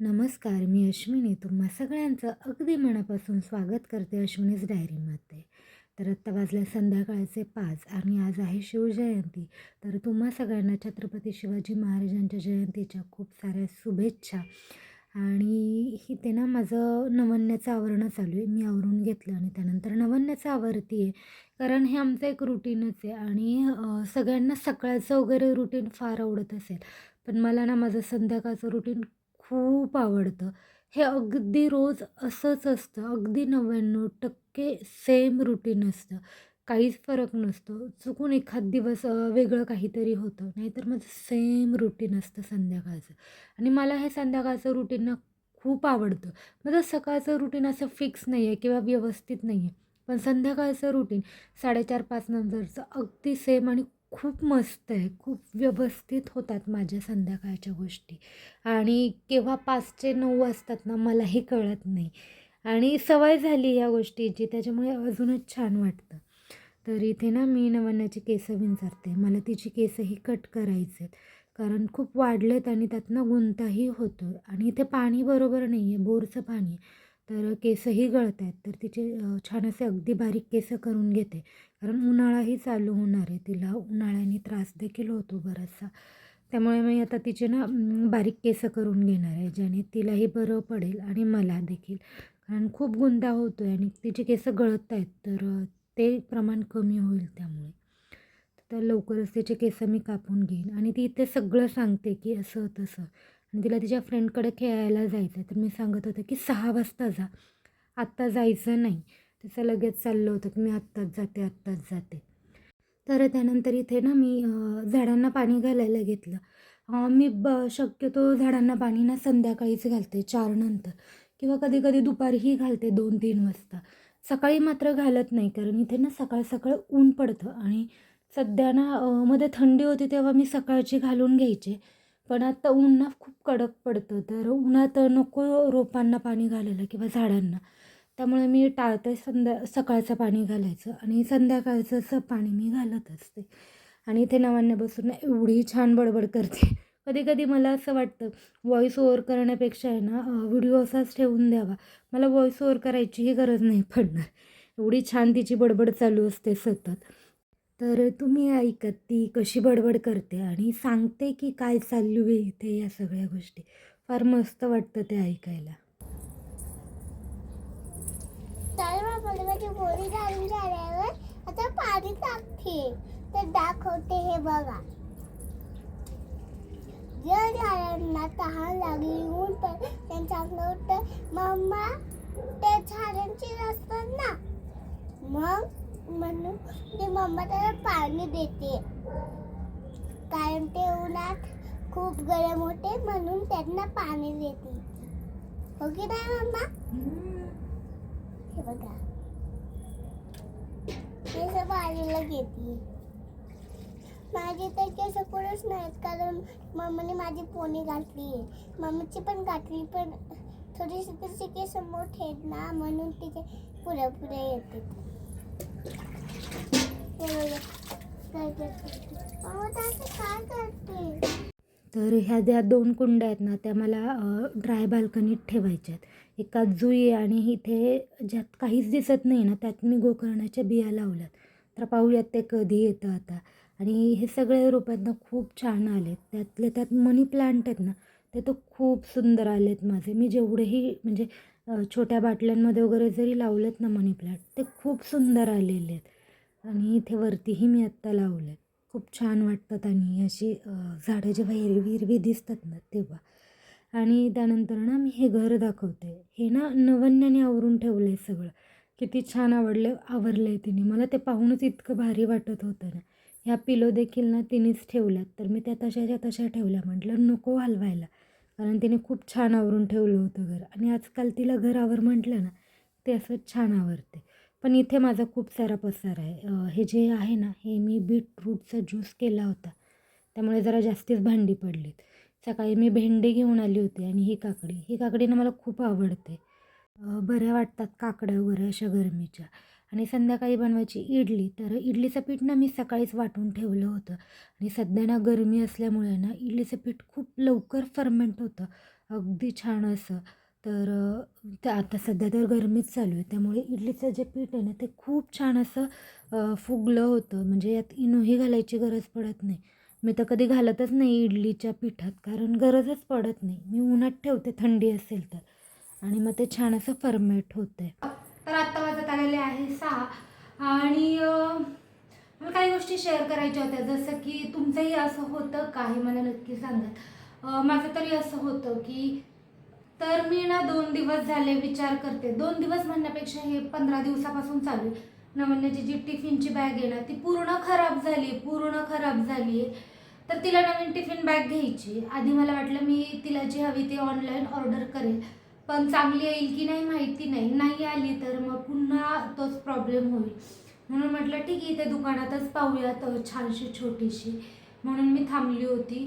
नमस्कार मी अश्विनी. तुम्हा सगळ्यांचं अगदी मनापासून स्वागत करते अश्विनीज डायरीमध्ये. तर आत्ता वाजल्या संध्याकाळचे पाच आणि आज आहे शिवजयंती. तर तुम्हा सगळ्यांना छत्रपती शिवाजी महाराजांच्या जयंतीच्या खूप साऱ्या शुभेच्छा. आणि इथे ना माझं नवन्याचं आवरणं चालू आहे. मी आवरून घेतलं आणि त्यानंतर नवन्याचं आवरती आहे. कारण हे आमचं एक रुटीनच आहे. आणि सगळ्यांना सकाळचं वगैरे रुटीन फार आवडत असेल. पण मला ना माझं संध्याकाळचं रुटीन खूप आवडतं. हे अगदी रोज असंच असतं. अगदी नव्याण्णव टक्के सेम रुटीन असतं. काहीच फरक नसतो. चुकून एखाद दिवस वेगळं काहीतरी होतं. नाहीतर माझं सेम रुटीन असतं संध्याकाळचं. आणि मला हे संध्याकाळचं रुटीन ना खूप आवडतं. माझं सकाळचं रुटीन असं फिक्स नाही आहे किंवा व्यवस्थित नाही आहे पण संध्याकाळचं रुटीन साडेचार पाच नंतरचं अगदी सेम आणि खूप मस्त आहे खूप व्यवस्थित होतात माझ्या संध्याकाळच्या गोष्टी. आणि केव्हा पाचचे नऊ वाजतात ना मलाही कळत नाही. आणि सवय झाली या गोष्टीची त्याच्यामुळे अजूनच छान वाटतं. तर इथे ना मी नवन्याची केसं विंचारते. मला तिची केसंही कट करायचे आहेत कारण खूप वाढलेत आणि त्यातनं गुंताही होतो. आणि इथे पाणी बरोबर नाही आहे बोरचं पाणी आहे. तर केसही गळत आहेत तर तिचे छान असे अगदी बारीक केसं करून घेते. कारण उन्हाळाही चालू होणार आहे. तिला उन्हाळ्याने त्रास देखील होतो बराचसा. त्यामुळे मी आता तिचे ना बारीक केसं करून घेणार आहे ज्याने तिलाही बरं पडेल आणि मला देखील. कारण खूप गुंता होतो आहे आणि तिचे केसं गळत आहेत तर ते प्रमाण कमी होईल त्यामुळे. तर लवकरच तिचे केसं मी कापून घेईन आणि ती इथे सगळं सांगते की असं तसं. आणि तिला तिच्या फ्रेंडकडे खेळायला जायचं आहे तर मी सांगत होते की सहा वाजता जा. आत्ता जायचं नाही. तिचं लगेच चाललं होतं की मी आत्ताच जाते आत्ताच जाते. तर त्यानंतर इथे ना मी झाडांना पाणी घालायला घेतलं. मी ब शक्यतो झाडांना पाणी ना संध्याकाळीच घालते चारनंतर किंवा कधी कधी दुपारीही घालते दोन तीन वाजता. सकाळी मात्र घालत नाही कारण इथे ना सकाळ सकाळ ऊन पडतं आणि सध्या ना मध्ये थंडी होती तेव्हा मी सकाळची घालून घ्यायचे. पण आता ऊन ना खूप कडक पडतं तर उन्हात नको रोपांना पाणी घालायला किंवा झाडांना. त्यामुळे मी टाळते संध्या सकाळचं पाणी घालायचं आणि संध्याकाळचं पाणी मी घालत असते. आणि इथे नवांना बसून ना एवढी छान बडबड करते. कधी कधी मला असं वाटतं व्हॉईस ओव्हर करण्यापेक्षा आहे ना व्हिडिओ असाच ठेवून द्यावा. मला व्हॉईस ओव्हर करायचीही गरज नाही पडणार. एवढी छान तिची बडबड चालू असते सतत. तर तुम्ही ऐकत ती कशी बडबड करते आणि सांगते की काय चालू आहे इथे या सगळ्या गोष्टी. फार मस्त वाटतं ते ऐकायला. तर माझी पोळी घालून झाल्यावर आता पाणी टाकते. तर दाखवते हे बघा. जर झाडांना तहान लागली ऊन पण त्यांचं चांगलं होतं मम्मा त्या झाडांची असतात ना? मग म्हणून ते मम्मा त्याला पाणी देते. कारण ते उन्हात खूप गरम होते म्हणून त्यांना पाणी देते. हो की नाही मम्मा? हे बघा. केस पाणीला घेतली माझी तर केस कोणच नाहीत कारण मम्मीने माझी पोनी घातली आहे. मम्मीची पण घातली पण थोडीशी तिचे केस मोठे आहेत ना म्हणून तिचे पुढे पुढे येते. काय करते? काय करते? तर ह्या ज्या दोन कुंड्या आहेत ना त्या मला ड्राय बाल्कनीत ठेवायच्या आहेत. एका जुई आणि इथे ज्यात काहीच दिसत नाही ना त्यात मी गोकर्णाच्या बिया लावल्यात. तर पाहूयात ते कधी येतं आता. आणि हे सगळे रोपात ना खूप छान आलेत. त्यातले त्यात मनी प्लांट आहेत ना ते तर खूप सुंदर आलेत माझे. मी जेवढेही म्हणजे छोट्या बाटल्यांमध्ये वगैरे जरी लावलेत ना मनी प्लांट ते खूप सुंदर आलेले आहेत. आणि इथे वरतीही मी आत्ता लावले खूप छान वाटतात आणि अशी झाडं जेव्हा हिरवी हिरवी दिसतात ना तेव्हा. आणि त्यानंतर ना मी हे घर दाखवते. हे ना नवन्याने आवरून ठेवलं आहे सगळं. किती छान आवडलं आवरलं आहे तिने. मला ते पाहूनच इतकं भारी वाटत होतं ना. ह्या पिलो देखील ना तिनेच ठेवल्यात. तर मी त्या तशाच्या तशा ठेवल्या. म्हटलं नको हलवायला. कारण तिने खूप छान आवरून ठेवलं होतं घर. आणि आजकाल तिला घर आवर म्हटलं ना ते असं छान आवरते. पण इथे माझा खूप सारा पसार आहे. हे जे आहे ना हे मी बीटरूटचा ज्यूस केला होता. त्यामुळे जरा जास्तीच भांडी पडलीत. सकाळी मी भेंडी घेऊन आली होती आणि ही काकडी. ही काकडी ना मला खूप आवडते. बऱ्या वाटतात काकड्या वगैरे अशा गरमीच्या. आणि संध्याकाळी बनवायची इडली. तर इडलीचं पीठ ना मी सकाळीच वाटून ठेवलं होतं. आणि सध्या ना गरमी असल्यामुळे ना इडलीचं पीठ खूप लवकर फर्मेंट होतं. अगदी छान असं. तर ते आता सध्या तर गरमीच चालू आहे. त्यामुळे इडलीचं जे पीठ आहे ना ते खूप छान असं फुगलं होतं. म्हणजे यात इनोही घालायची गरज पडत नाही. मी तर कधी घालतच नाही इडलीच्या पिठात कारण गरजच पडत नाही. मी उन्हात ठेवते थंडी असेल तर. आणि मग ते छान असं फर्मेट होतं आहे तर आत्ता वाजत आलेले आहे सहा. आणि मला काही गोष्टी शेअर करायच्या होत्या. जसं की तुमचंही असं होतं काही मला नक्की सांगत माझं तरी असं होतं की तर मी ना दोन दिवस झाले विचार करते. दोन दिवस म्हणण्यापेक्षा हे पंधरा दिवसापासून चालू आहे. नवन्याची जी टिफिनची बॅग आहे ना ती पूर्ण खराब झाली पूर्ण खराब झाली आहे. तर तिला नवीन टिफिन बॅग घ्यायची आधी मला वाटलं मी तिला जी हवी ती ऑनलाईन ऑर्डर करेल. पण चांगली येईल की नाही माहिती नाही. नाही आली तर मग पुन्हा तोच प्रॉब्लेम होईल. म्हणून म्हटलं ठीक आहे इथे दुकानातच पाहूयात छानशी छोटीशी. म्हणून मी थांबली होती.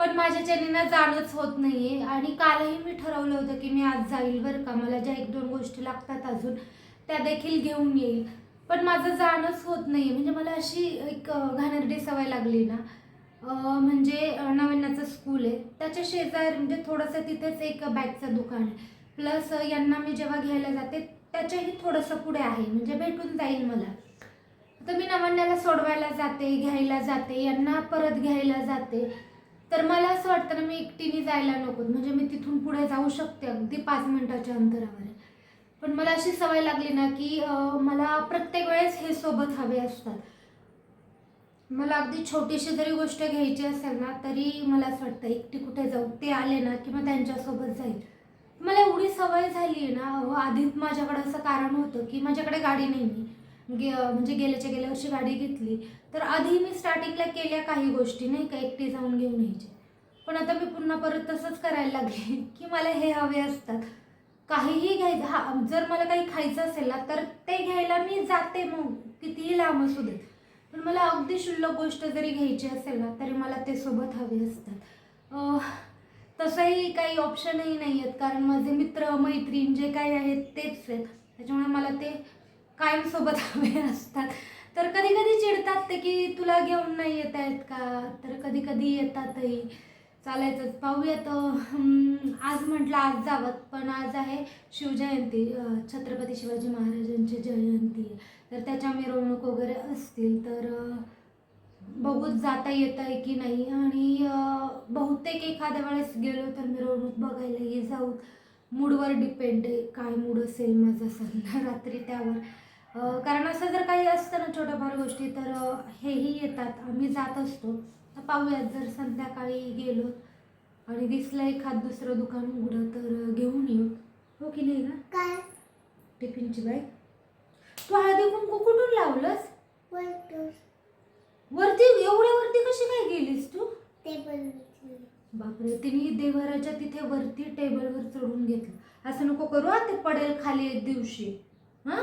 पण माझ्याच्याने ना जाणंच होत नाही आहे आणि कालही मी ठरवलं होतं की मी आज जाईल बरं का. मला ज्या एक दोन गोष्टी लागतात अजून त्या देखील घेऊन येईल. पण माझं जाणंच होत नाही म्हणजे मला अशी एक घाणेरडी सवय लागली ना. म्हणजे नवीनाचं स्कूल आहे. त्याच्या शेजार म्हणजे थोडंसं तिथेच एक बॅगचं दुकान आहे. प्लस यांना मी जेव्हा घ्यायला जाते त्याच्याही थोडंसं पुढे आहे. म्हणजे भेटून जाईल मला. तर मी नवन्याला सोडवायला जाते घ्यायला जाते यांना परत घ्यायला जाते. तर मला असं वाटतं ना मी एकटीने जायला नको. म्हणजे मी तिथून पुढे जाऊ शकते अगदी पाच मिनिटाच्या अंतरावर. पण मला अशी सवय लागली ना की मला प्रत्येक वेळेस हे सोबत हवे असतात. मला अगदी छोटीशी जरी गोष्ट घ्यायची असेल ना तरी मला असं वाटतं एकटी कुठे जाऊ? ते आले ना की मग त्यांच्यासोबत जाईल. मला एवढी सवय झाली आहे ना अहो, आधी माझ्याकडे असं कारण होतं की माझ्याकडे गाडी नाही आहे गे म्हणजे गेल्याच्या गेल्या वर्षी गाडी घेतली तर आधी मी स्टार्टिंगला केल्या काही गोष्टी नाही का एकटी जाऊन घेऊन यायचे. पण आता मी पुन्हा परत तसंच करायला लागले की मला हे हवे असतात. काहीही घ्यायचं हा जर मला काही खायचं असेल ना तर ते घ्यायला मी जाते मग कितीही लांब असू देत. पण मला अगदी शुल्लक गोष्ट जरी घ्यायची असेल ना तरी मला ते सोबत हवे असतात. तसंही काही ऑप्शनही नाही आहेत कारण माझे मित्र मैत्रीण जे काही आहेत तेच आहेत. त्याच्यामुळे मला ते कायम सोबत हवे असतात तर कधी कधी चिडतात ते की तुला घेऊन नाही येत आहेत का? तर कधी कधी येतातही. चालायचंच पाहूयात आज म्हटलं आज जावं पण आज आहे शिवजयंती छत्रपती शिवाजी महाराजांची जयंती. तर त्याच्या मिरवणूक वगैरे असतील तर बघूच जाता येत आहे की नाही. आणि बहुतेक एखाद्या वेळेस गेलो तर मिरवणूक बघायलाही जाऊ. मूडवर डिपेंड आहे. काय मूड असेल माझा सल्ला रात्री त्यावर. कारण असं जर काही असतं ना छोट्याफार गोष्टी तर हेही येतात. आम्ही जात असतो. तर पाहूयात जर संध्याकाळी गेलो आणि दिसलं एखाद दुसरं दुकान उघडं तर घेऊन येऊ. हो की नाही का काय? टिफिनची बॅग तू हळदी कुंकू कुठून लावलंस? वरती? एवढ्या वरती कशी काय गेलीस तू? टेबल बापरे तिने देवराच्या तिथे वरती टेबलवर चढून घेतलं. असं नको करू ते पडेल खाली एक दिवशी. हां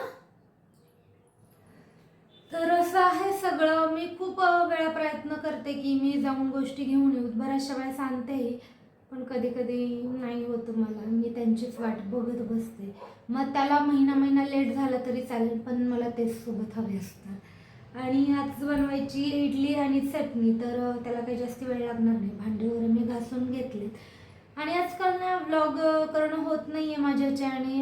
तर असं आहे सगळं मी खूप वेळा प्रयत्न करते की मी जाऊन गोष्टी घेऊन येऊ. बऱ्याचशा वेळेस आणतेही पण कधी कधी नाही होत मला. मी त्यांचीच वाट बघत बसते. मग त्याला महिना महिना लेट झाला तरी चालेल पण मला तेच सोबत हवे असतात आणि आज बनवायची इडली आणि चटणी तर त्याला काही जास्त वेळ लागणार नाही. भांडे वगैरे मी घासून घेतलेत. आणि आजकाल ना व्लॉग करणं होत नाही आहे माझ्याच्याने आणि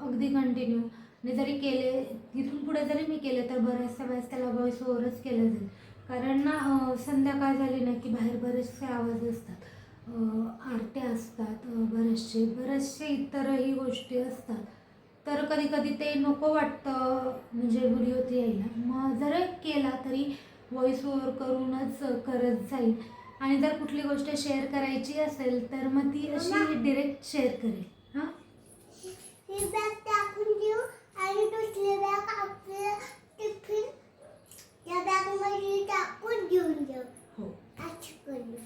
अगदी कंटिन्यू आणि जरी केले तिथून पुढे जरी मी केले तर बऱ्याचशा वेळेस त्याला व्हॉइस ओव्हरच केलं जाईल. कारण ना संध्याकाळ झाली ना की बाहेर बरेचसे आवाज असतात. आरत्या असतात बरेचसे बरेचसे इतरही गोष्टी असतात. तर कधी कधी ते नको वाटतं म्हणजे व्हिडिओत यायला. मग जर केला तरी व्हॉइस ओव्हर करूनच करत जाईल. आणि जर कुठली गोष्ट शेअर करायची असेल तर मग ती अशी डिरेक्ट शेअर करेल. हां? आणि बॅग आपल्या टिफिन या बॅगमध्ये टाकून घेऊन जाऊ हो. असं करू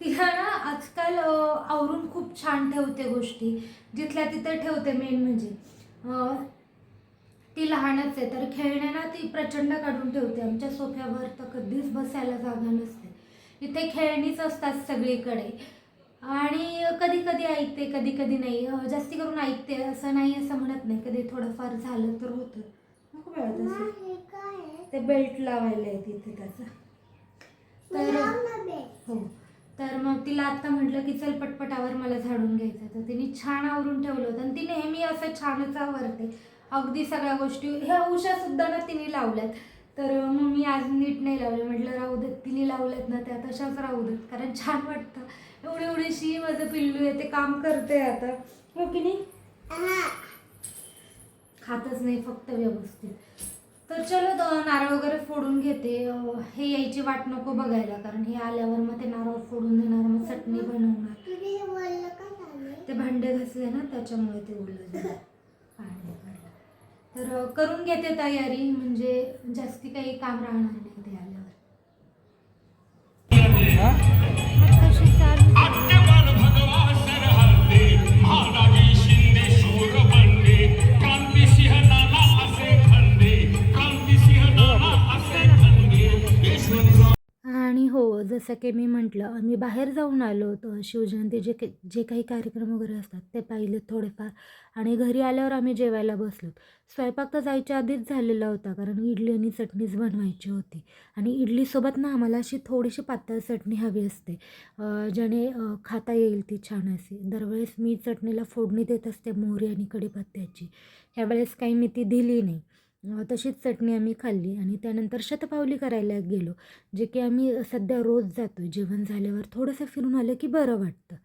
तिला ना आजकाल आवरून खूप छान ठेवते गोष्टी. जिथल्या तिथे ठेवते मेन म्हणजे. ती लहानच आहे तर खेळणे ना ती प्रचंड काढून ठेवते. आमच्या सोफ्यावर तर कधीच बसायला जागा नसते. इथे खेळणीच असतात सगळीकडे. आणि कधी कधी ऐकते कधी कधी नाही जास्ती करून ऐकते. असं नाही असं म्हणत नाही. कधी थोडंफार झालं तर होतं. तसं. ते बेल्ट लावायला आहे तिथे त्याचा. तर. हो. तर मग तिला आत्ता म्हटलं की चल पटपटावर मला झाडून घ्यायचं. तर तिने छान आवरून ठेवलं होतं. आणि ती नेहमी असं छानच आवरते. अगदी सगळ्या गोष्टी ह्या उशा सुद्धा ना तिने लावल्यात. तर मग मी आज नीट नाही लावले. म्हटलं राहू देत. तिने लावल्यात ना त्या तशाच राहू देत. कारण छान वाटतं. एवढी एवढीशी माझं पिल्लू आहे ते काम करते आता. हो की नाही. खातच नाही फक्त व्यवस्थित. तर चलो नारळ वगैरे फोडून घेते. हे यायची वाट नको बघायला कारण हे आल्यावर मग ते नारळ फोडून देणार मग चटणी बनवणार? ते भांडे घासले ना त्याच्यामुळे ते पडलं. तर करून घेते तयारी म्हणजे जास्ती काही काम राहणार नाही ते जसं की मी म्हटलं आम्ही बाहेर जाऊन आलो होतो. शिवजयंती जे के जे काही कार्यक्रम वगैरे असतात ते पाहिले थोडेफार. आणि घरी आल्यावर आम्ही जेवायला बसलो. स्वयंपाक तर जायच्या आधीच झालेला होता कारण इडली आणि चटणीच बनवायची होती. आणि इडलीसोबत ना आम्हाला अशी थोडीशी पातळ चटणी हवी असते. ज्याने खाता येईल ती छान अशी. दरवेळेस मी चटणीला फोडणी देत असते मोहरी आणि कढीपत्त्याची. ह्यावेळेस काही मी ती दिली नाही. तशीच चटणी आम्ही खाल्ली आणि त्यानंतर शतपावली करायला गेलो जे की आम्ही सध्या रोज जातो जेवण झाल्यावर थोडंसं फिरून आलं की बरं वाटतं.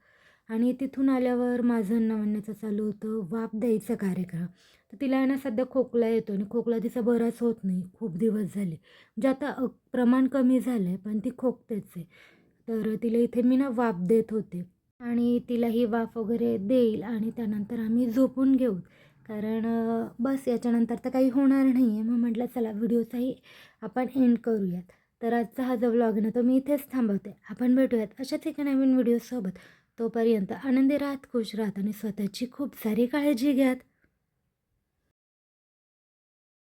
आणि तिथून आल्यावर माझं म्हणण्याचं चालू होतं वाफ द्यायचा कार्यक्रम. तर तिला आहे ना सध्या खोकला येतो आणि खोकला तिचा बराच होत नाही खूप दिवस झाले. म्हणजे आता प्रमाण कमी झालं आहे पण ती खोकतेच आहे. तर तिला इथे मी ना वाफ देत होते. आणि तिला ही वाफ वगैरे देईल आणि त्यानंतर आम्ही झोपून घेऊ. कारण बस याच्यानंतर तर काही होणार नाही आहे मग म्हटलं चला व्हिडिओचाही आपण एंड करूयात. तर आजचा हा जो व्लॉग आहे ना तो मी इथेच थांबवते. आपण भेटूयात अशाच एका नवीन व्हिडिओसोबत. तोपर्यंत आनंदी राहत खुश राहत आणि स्वतःची खूप सारी काळजी घ्यात.